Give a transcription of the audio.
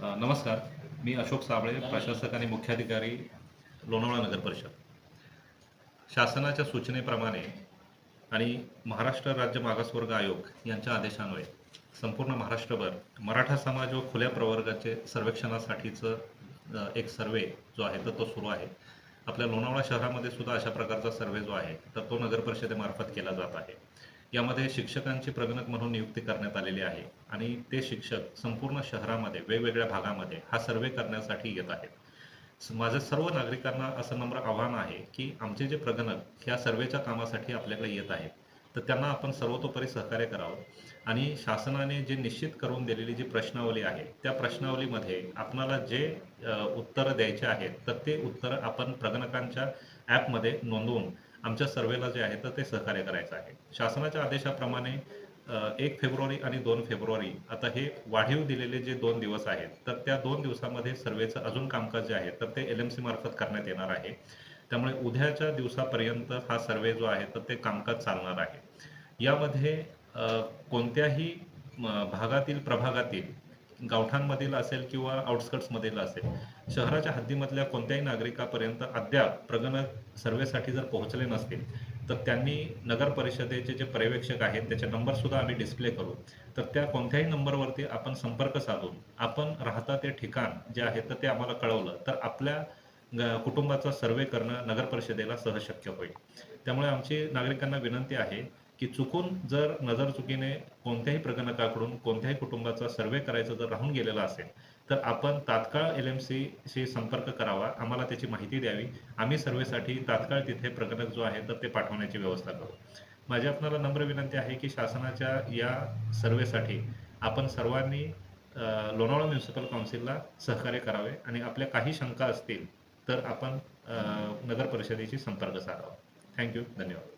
नमस्कार. मी अशोक साबळे प्रशासक आणि मुख्याधिकारी लोणावळा नगर परिषद. शासनाच्या सूचनेप्रमाणे आणि महाराष्ट्र राज्य मागासवर्ग आयोग यांच्या आदेशान्वये संपूर्ण महाराष्ट्रभर मराठा समाज व खुल्या प्रवर्गाचे सर्वेक्षणासाठीचं एक सर्वे जो आहे तर तो सुरू आहे. आपल्या लोणावळा शहरामध्ये सुद्धा अशा प्रकारचा सर्वे जो आहे तर तो नगर परिषदेमार्फत केला जात आहे. यामध्ये शिक्षकांची प्रगणक म्हणून नियुक्ती करण्यात आलेली आहे. आणि ते शिक्षक संपूर्ण शहरामध्ये वेगवेगळ्या भागामध्ये हा सर्वे करण्यासाठी येत आहेत. माझं सर्व नागरिकांना असं नम्र आव्हान आहे की आमचे जे प्रगणक ह्या सर्वेच्या कामासाठी आपल्याकडे येत आहेत तर त्यांना आपण सर्वतोपरी सहकार्य करावं. आणि शासनाने जे निश्चित करून दिलेली जी प्रश्नावली आहे त्या प्रश्नावलीमध्ये आपणाला जे उत्तरं द्यायचे आहेत तर ते उत्तरं आपण प्रगणकांच्या ॲपमध्ये नोंदवून आमच्या सर्वेला जे आहे तर ते सहकार्य करायचं आहे. शासनाच्या आदेशाप्रमाणे एक फेब्रुवारी आणि दोन फेब्रुवारी आता हे वाढीव दिलेले जे दोन दिवस आहेत तर त्या दोन दिवसामध्ये सर्वेचं अजून कामकाज जे आहे तर ते एल एम सी मार्फत करण्यात येणार आहे. त्यामुळे उद्याच्या दिवसापर्यंत हा सर्वे जो आहे तर ते कामकाज चालणार आहे. यामध्ये कोणत्याही भागातील प्रभागातील गावठांमधील असेल किंवा आउटस्कट्समधील असेल शहराच्या हद्दीमधल्या कोणत्याही नागरिकापर्यंत अद्याप प्रगणक सर्वेसाठी जर पोहोचले नसतील तर त्यांनी नगर परिषदेचे जे पर्यवेक्षक आहेत त्याचे नंबरसुद्धा आम्ही डिस्प्ले करू. तर त्या कोणत्याही नंबरवरती आपण संपर्क साधून आपण राहता ते ठिकाण जे आहे तर ते आम्हाला कळवलं तर आपल्या कुटुंबाचा सर्वे करणं नगर परिषदेला सहज शक्य होईल. त्यामुळे आमची नागरिकांना विनंती आहे की चुकून जर नजर चुकीने कोणत्याही प्रगणकाकडून कोणत्याही कुटुंबाचा सर्वे करायचं जर राहून गेलेला असेल तर आपण तात्काळ एल एम सीशी संपर्क करावा आम्हाला त्याची माहिती द्यावी. आम्ही सर्वेसाठी तात्काळ तिथे प्रगणक जो आहे तर ते पाठवण्याची व्यवस्था करू. माझी आपणाला नम्र विनंती आहे की शासनाच्या या सर्वेसाठी आपण सर्वांनी लोणावळा म्युन्सिपल काउन्सिलला सहकार्य करावे आणि आपल्या काही शंका असतील तर आपण नगर परिषदेशी संपर्क साधावा. थँक्यू धन्यवाद.